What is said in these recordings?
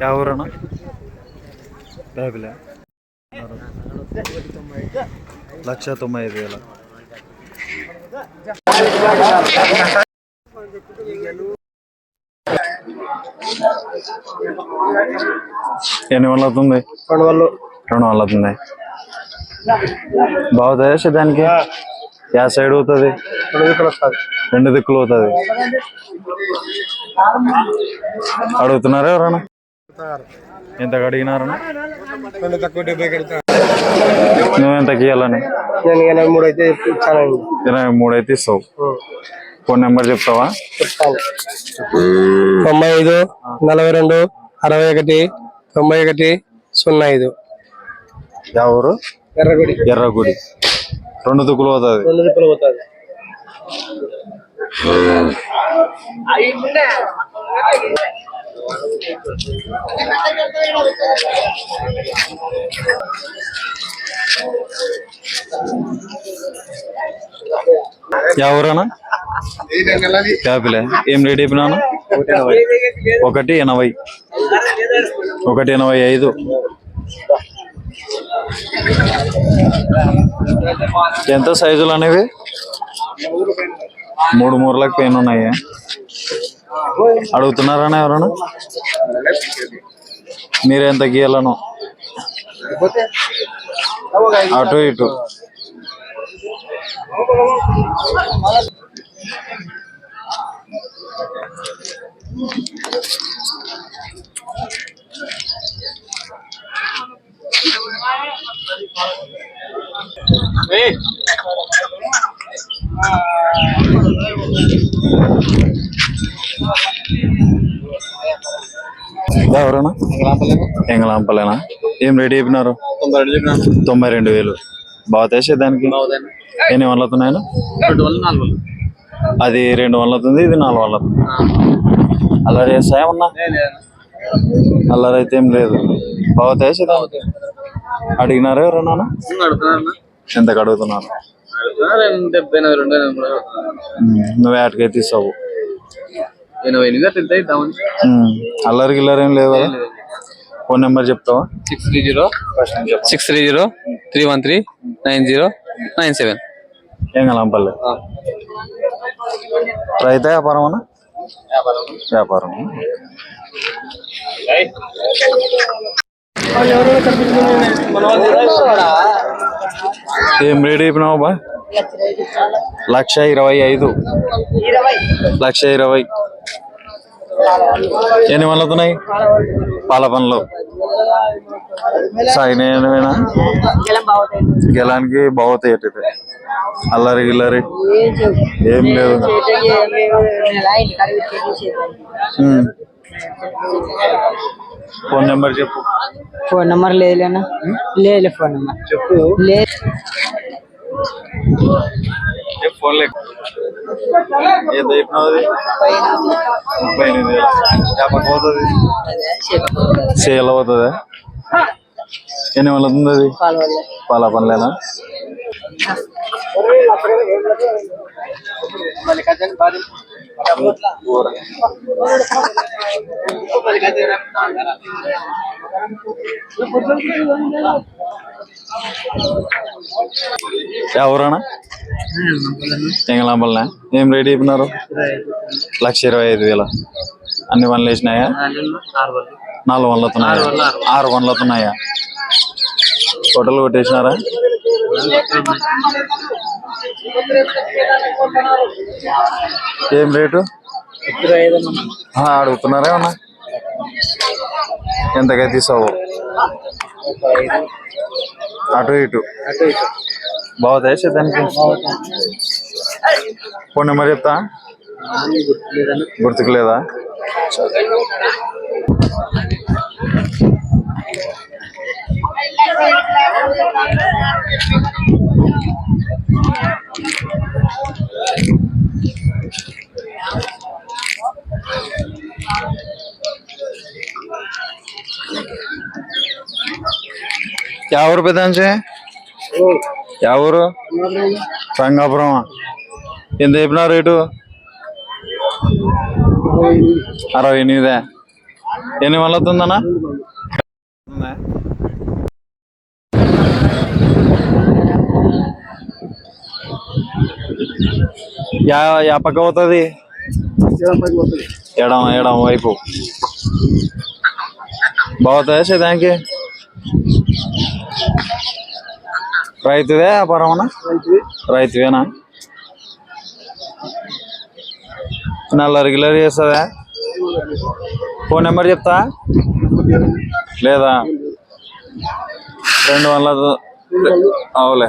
ಯಾವ ಊರಣ ಬೇಬಿಲ್ಲ లక్ష తొంభై ఐదు వేల. ఎన్ని వందలు అవుతుంది? రెండు వాళ్ళు రెండు వందలు అవుతుంది. బాగుతాయా దానికి? యా సైడ్ అవుతుంది రెండు దిక్కులు వస్తుంది రెండు దిక్కులు అవుతుంది అడుగుతున్నారా ఎవరన్నా ఎంత అడిగినారన్నా రెండు తక్కువ డెబ్బై కడతా నువ్వు ఎంత ఇవ్వాలని నేను ఎనభై మూడు అయితే ఇచ్చానండి ఇరవై మూడు అయితే ఇస్తావు. ఫోన్ నెంబర్ చెప్తావా? చెప్తాను. తొంభై ఐదు నలభై రెండు అరవై ఒకటి తొంభై ఒకటి సున్నా ఐదు. ఎవరు ఎర్రగుడి. ఎర్రగుడి. రెండు దుక్కులు అవుతుంది రెండు దిక్కులు పోతుంది. ఎవరన్నా యాపిలే. ఏం రేట్ చెప్పినాను? ఒకటి ఎనభై. ఒకటి ఎనభై ఐదు. ఎంత సైజులు అనేవి? మూడు మూరలకు పెయిన్ ఉన్నాయి? అడుగుతున్నారా ఎవరన్నా? మీరు ఎంత గీయాలను. అటు ఇటు. ఎవరన్నా? ఎంగలాంపలేనా ఏం రెడీ అయిపోయినారు తొంభై రెండు వేలు. బాగా తెసే దానికి? ఎన్ని వందలు అవుతున్నాయన అది రెండు వందలు అవుతుంది ఇది నాలుగు వందలు అవుతుంది అలా చేస్తా ఏమన్నా? అల్లరి అయితే ఏం లేదు. బాగా తెసే దానికి? అడిగినారా ఎవరన్నా? ఎంత అడుగుతున్నారు? డెబ్బై ఎనభై రెండు ఉమ్, నువ్వు ఏటకైతే ఇస్తావు. ఎనభై ఎనిమిది అట్లా ఎంత అవుతామని ఉమ్, అల్లరి గిల్లరి ఏం లేవు? కదా ఫోన్ నెంబర్ చెప్తావా? Six three zero six three zero three one three nine zero nine seven. Engalampalli raita వ్యాపారం. అన్న వ్యాపారం ఏం రేట్ అయిపోయినావు బా? లక్ష ఇరవై ఐదు. లక్ష ఇరవై. ఎన్ని పనులు అవుతున్నాయి? పాల పనులు సాగినాయనా గెలానికి బాగుతాయి అల్లరి గిల్లరి. ఏం లేదు. ఫోన్ నెంబర్ చెప్పు. ఫోన్ నెంబర్ లేదులేనా లేదు ఫోన్ నెంబర్. చెప్పు. లేదు. ఫోన్ లేక ఎంత చెప్పినావు ముప్పై ఎనిమిది. వేలు చేపకు పోతుంది అవుతుంది ఎన్ని వల్ల అది పాల పనులేనా ఎవరన్నా ఎంగలాంబల్నా ఏం రేట్ చెప్పినారు లక్ష ఇరవై ఐదు వేల అన్ని వన్లు వేసినాయా నాలుగు వందలు అవుతున్నాయా ఆరు వందలు అవుతున్నాయా టోటల్ కొట్టేసినారా ఏం రేటు అడుగుతున్నారా ఏమన్నా ఎంతకైతే తీసావు అటు ఇటు. బాగుతాయి సేద్యానికి ఫోన్ నెంబర్ చెప్తా? గుర్తుకు లేదా ಯಾವ ಊರು పెద్దంచి ಯಾವ ఊరు రంగాపురం ఎంత చెప్పిన రేటు అరవై ఎనిమిదే ఎన్ని వల్ల అవుతుందన్నా యా యా పక్క పోతుంది ఎడం ఎడం వైపు బాగుతాయా సేదానికి రైతువే వ్యాపారమనా రైతువేనా? నల్లరి గిల్లరి చేస్తుందా? ఫోన్ నెంబర్ చెప్తా? లేదా? రెండు వందల అవులే.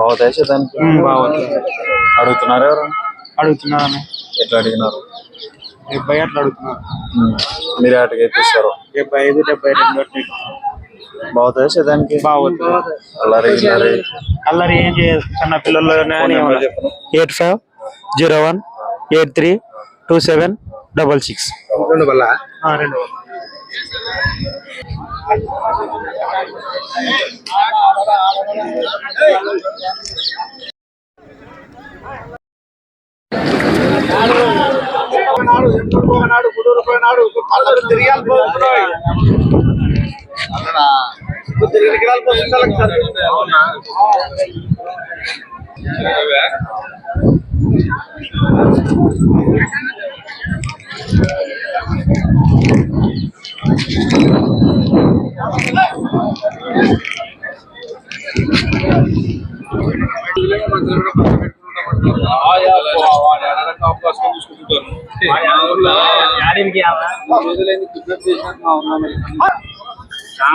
బాగుతాయి సేదానికి బాగుంది. అడుగుతున్నారు ఎవరు అడుగుతున్నాను. ఎట్లా అడిగినారు? డెబ్బై అట్లా అడుగుతున్నాను. ఉమ్. మీరు ఆటకి ఇస్తారు డెబ్బై ఐదు డెబ్బై రెండు అట్లా. బాగుతాయి సేదానికి బాగుంది. అల్లరి గిల్లరి. అల్లరి ఏం చేయదు. చిన్న పిల్లలు eight five zero one eight three two seven double six. రెండు వల్ల రెండు నాడు ఎప్పుడు పోనాడు గుడూరు పోనాడు అందరూ తిరిగాలి పోతున్నాయి తిరిగిరాలు పోతుండాలి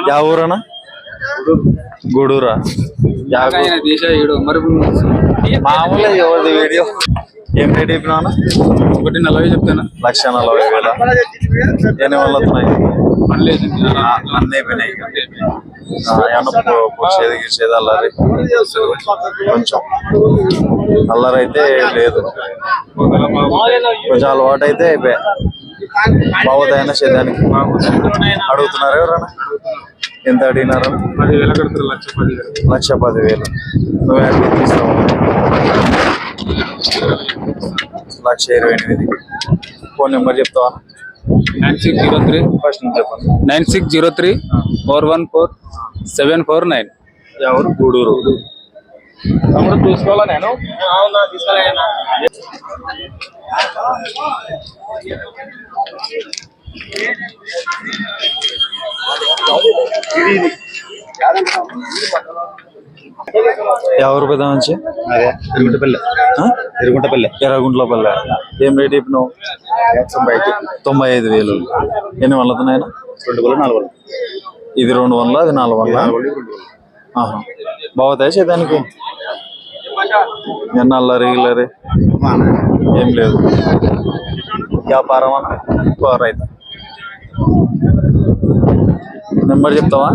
యా ఊరనా? గూడూరా? మామూలే ఎవరిది వీడియో. ఏం రేట్ చెప్పినా ఒకటి నలభై చెప్తాను? లక్ష నలభై వేల? ఎన్ని వాళ్ళు వస్తున్నాయి? అన్నీ అయిపోయినాయి ఇక. ఆ, ఏమన్నా పో- పోసేది గీసేది అల్లరి. కొంచెం. అల్లరి అయితే లేదు. కొంచెం అలవాటు అయితే అయిపోయా బాగుతాయన్న సేదానికి అడుగుతున్నారు ఎవరన్నా? ఎంత అడిగినారు? పదివేల కడతారు లక్ష పదివేలు. లక్ష పదివేలు. నువ్వు యాభై తీస్తావు లక్ష ఇరవై ఎనిమిది. ఫోన్ నెంబర్ చెప్తావా? Nine six zero three. First నుంచి చెప్పండి. Nine six zero three four one four seven four nine. ఎవరు? గూడూరు. తమ్ముడు చూసుకోవాలా నేను? ఎవరు పెద్ద మంచి అదే ఎరుగుంటపల్లి ఎరుగుంటపల్లి ఎర్రగుంట్ల పల్లె ఏం రేట్ చెప్పినావు? తొంభై ఐదు. తొంభై ఐదు వేలు. ఎన్ని వందలు రెండు వందలు నాలుగు వందలు. ఇది రెండు వందలు అది నాలుగు వందల. ఆహా. బాగుతాయి సేదానికి ఎన్న అల్లరి గిల్లరి. ఏం లేదు. వ్యాపారం అన్న రైతు నెంబర్ చెప్తావా?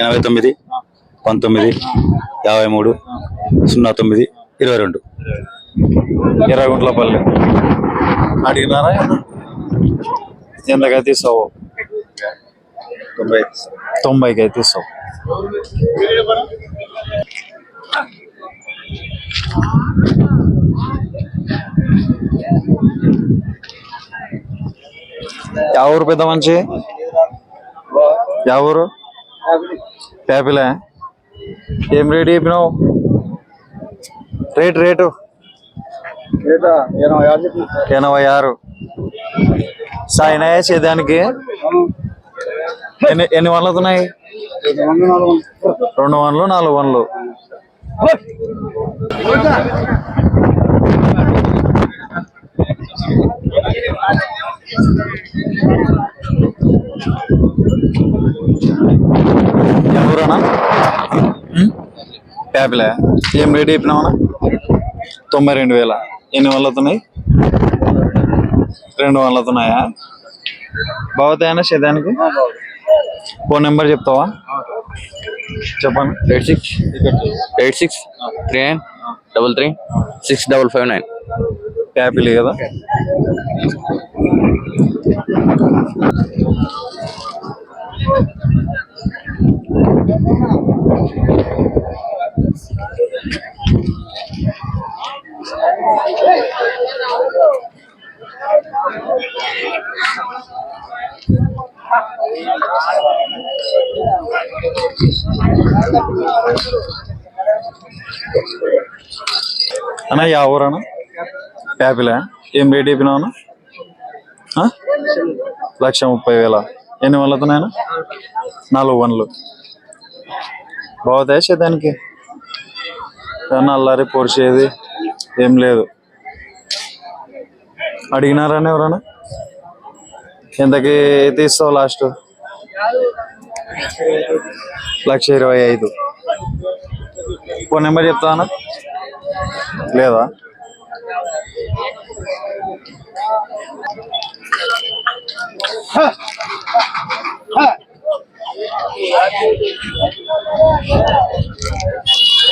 ఎనభై తొమ్మిది పంతొమ్మిది యాభై మూడు సున్నా తొమ్మిది ఇరవై రెండు. ఎర్రగుంట్ల పల్లె. అడిగినారా? ఎంతకైతే ఇస్తావు. తొంభై తొంభైకి అయితే ఇస్తావు. యా ఊరు పెద్ద మంచి యా ఊరు ప్యాపిలే ఏం రేట్ చెప్పినావు రేట్ రేటు ఎనభై ఆరు సాయినాయా సేదానికి ఎన్ని ఎన్ని వందలు ఉన్నాయి రెండు వందలు నాలుగు వందలు. ఎవరన్నా? ప్యాపిలే ఏం రేట్ చెప్పినామన్నా తొంభై రెండు వేల. ఎన్ని వందలుతున్నాయి రెండు వందలుతున్నాయా బాగుతాయన్నా శతానికి ఫోన్ నెంబర్ చెప్తావా చెప్పండి eight six eight six three nine double three six double five nine ప్యాపిల్ కదా అన్నా యా ఊరన్నా యాపిలా ఏం? రేట్ చెప్పినావు లక్ష ముప్పై వేల. ఎన్ని వందలుతున్నాయన నాలుగు వన్లు బాగుతాయి శతానికి ఏమన్నా అల్లారి పొడిచేది? ఏం లేదు. అడిగినారని ఎవరన్నా? ఎంతకి తీస్తావు లాస్ట్? లక్ష ఇరవై ఐదు. ఫోన్ నెంబర్ చెప్తాను లేదా?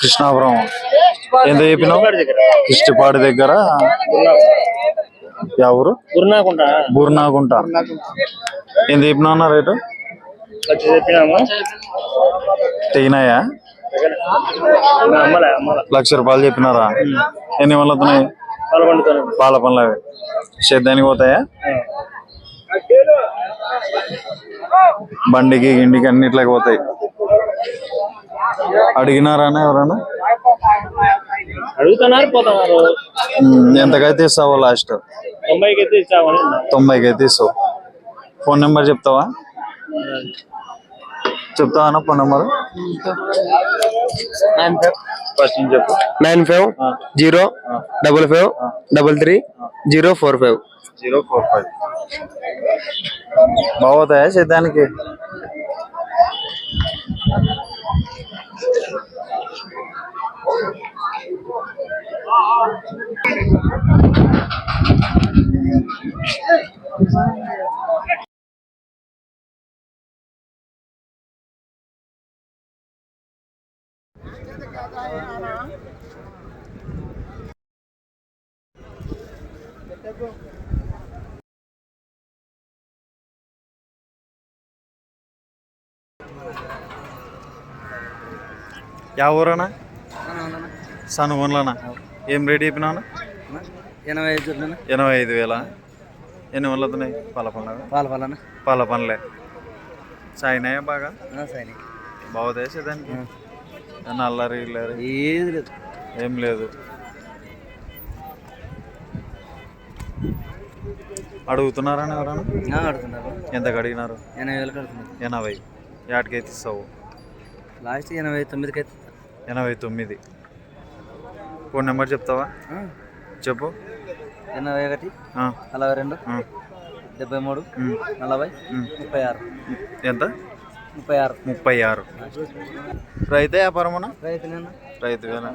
కృష్ణాపురం. ఎంత చెప్పినావు? కిష్టిపాడు దగ్గర. ఎవరు గురునాకుండా బూర్నాగుంట ఎంత చెప్పినావు అన్న రేటు? తెగినాయా? లక్ష రూపాయలు చెప్పినారా? ఎన్ని అవుతున్నాయి పాల్గొండుతాను పాల పనులు అవి సేద్యానికి పోతాయా? బండికి గిండికి అన్నిట్లకి పోతాయి. అడిగినారా అన్న ఎవరన్నా? అడుగుతున్నారు పోతున్నారు. ఎంతకైతే ఇస్తావో లాస్ట్ తొంభైకి అయితే ఇచ్చామని తొంభైకి అయితే ఇస్తావు. ఫోన్ నెంబర్ చెప్తావా? చెప్తావా అన్న ఫోన్ నెంబర్ ఫస్ట్ నుంచి చెప్పు. Nine five zero double five double three zero four five zero four five బాగోతాయా యా ఊరనా సనుగొండ్లనా ఏం రేట్ చెప్పినా ఎనభై ఐదు ఎనభై ఐదు వేల ఎన్ని వందలు అవుతున్నాయి పాల పనులు పాల పాలన పాల పనులే సాయినాయా బాగా సైని బాగుతాయి సేదానికి ఏమన్నా అల్లరి ఇల్లరి ఏది లేదు ఏం లేదు అడుగుతున్నారని ఎవరన్నా అడుగుతున్నారు ఎంతకు అడిగినారు ఎనభై వేలకు అడుగుతున్నారు ఎనభై యాటికైతే ఇస్తావు లాస్ట్ ఎనభై తొమ్మిదికి అయితే ఎనభై తొమ్మిది. ఫోన్ నెంబర్ చెప్తావా? చెప్పు. ఎనభై ఒకటి నలభై రెండు డెబ్బై మూడు నలభై. ముప్పై ఆరు. ఎంత? ముప్పై ఆరు. ముప్పై ఆరు. రైతే వ్యాపారమునా? రైతులేనా? రైతువేనా?